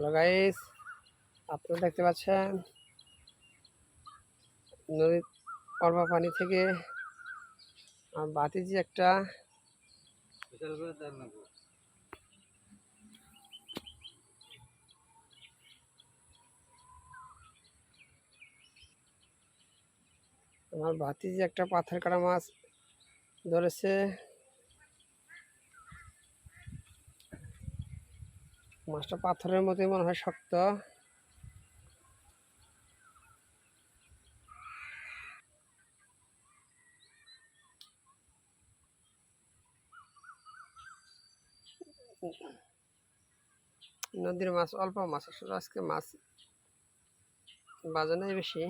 Hello guys আপনারা দেখতে পাচ্ছেন নদীর অল্প পানি থেকে আমার বাতিজি একটা আমার বাতিজি একটা পাথর কাটা মাছ ধরেছে। মাছটা পাথরের মতোই মনে হয় শক্ত। নদীর মাছ, অল্প মাছ, আসলে আজকে মাছ বাজে নাই বেশি।